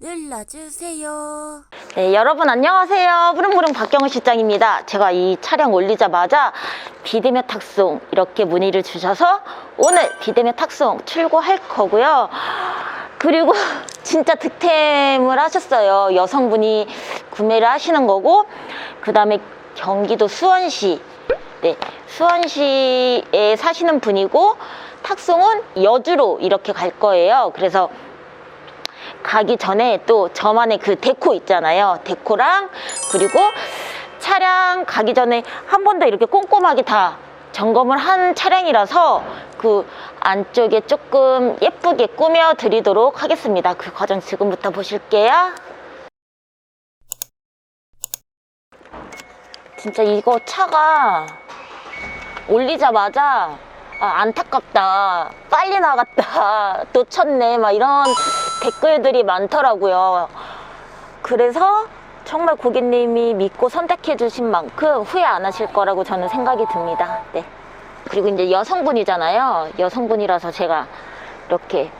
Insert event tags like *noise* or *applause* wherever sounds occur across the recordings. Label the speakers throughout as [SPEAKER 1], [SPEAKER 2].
[SPEAKER 1] 눌러주세요.
[SPEAKER 2] 네, 여러분 안녕하세요. 부릉부릉 박경은 실장입니다. 제가 이 차량 올리자마자 비대면 탁송 이렇게 문의를 주셔서 오늘 비대면 탁송 출고할 거고요. 그리고 *laughs* 진짜 득템을 하셨어요. 여성분이 구매를 하시는 거고 그 다음에 경기도 수원시 네, 수원시에 사시는 분이고 탁송은 여주로 이렇게 갈 거예요. 그래서 가기 전에 또 저만의 그 데코 있잖아요. 데코랑 그리고 차량 가기 전에 한 번 더 이렇게 꼼꼼하게 다 점검을 한 차량이라서 그 안쪽에 조금 예쁘게 꾸며 드리도록 하겠습니다. 그 과정 지금부터 보실게요. 진짜 이거 차가 올리자마자 아, 안타깝다. 빨리 나갔다. *laughs* 놓쳤네. 막 이런 댓글들이 많더라고요. 그래서 정말 고객님이 믿고 선택해 주신 만큼 후회 안 하실 거라고 저는 생각이 듭니다. 네. 그리고 이제 여성분이잖아요. 여성분이라서 제가 이렇게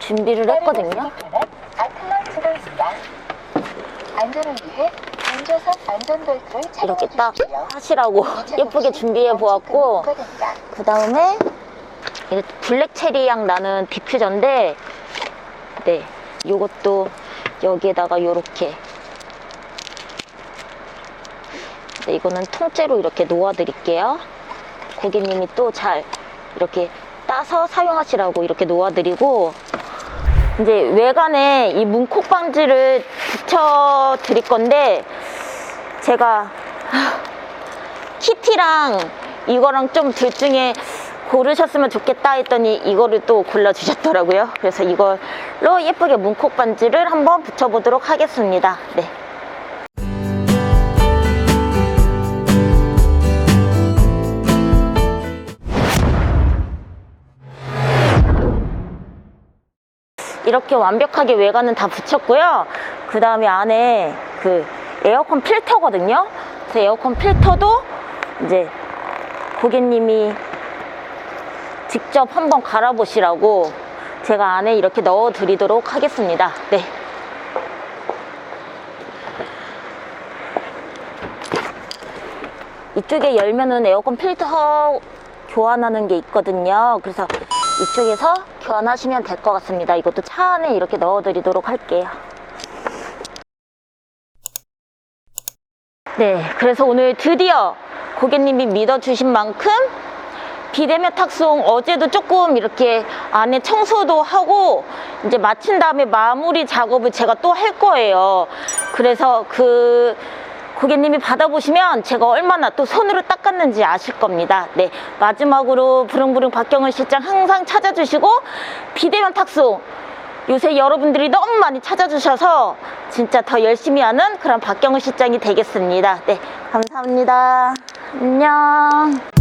[SPEAKER 2] 준비를 했거든요.
[SPEAKER 3] 아틀란트로 있습니다. 안전을 위해
[SPEAKER 2] 이렇게 딱. 하시라고 *laughs* 예쁘게 준비해 보았고 그 다음에 블랙 체리향 나는 디퓨저인데 네 요것도 여기에다가 요렇게. 네, 이거는 통째로 이렇게 놓아 드릴게요. 고객님이 또 잘 이렇게 따서 사용하시라고 이렇게 놓아 드리고 이제 외관에 이 문콕 방지를 붙여 드릴 건데 제가 키티랑 이거랑 좀 둘 중에 고르셨으면 좋겠다 했더니 이거를 또 골라주셨더라고요. 그래서 이걸로 예쁘게 문콕 반지를 한번 붙여보도록 하겠습니다. 네. 이렇게 완벽하게 외관은 다 붙였고요. 그 다음에 안에 그 에어컨 필터거든요. 그래서 에어컨 필터도 이제 고객님이 직접 한번 갈아보시라고 제가 안에 이렇게 넣어 드리도록 하겠습니다. 네. 이쪽에 열면은 에어컨 필터 교환하는 게 있거든요. 그래서 이쪽에서 교환하시면 될 것 같습니다. 이것도 차 안에 이렇게 넣어 드리도록 할게요. 네, 그래서 오늘 드디어 고객님이 믿어주신 만큼 비대면 탁송 어제도 조금 이렇게 안에 청소도 하고 이제 마친 다음에 마무리 작업을 제가 또 할 거예요. 그래서 그 고객님이 받아보시면 제가 얼마나 또 손으로 닦았는지 아실 겁니다. 네. 마지막으로 부릉부릉 박경은 실장 항상 찾아주시고 비대면 탁송 요새 여러분들이 너무 많이 찾아주셔서 진짜 더 열심히 하는 그런 박경은 실장이 되겠습니다. 네. 감사합니다. 안녕.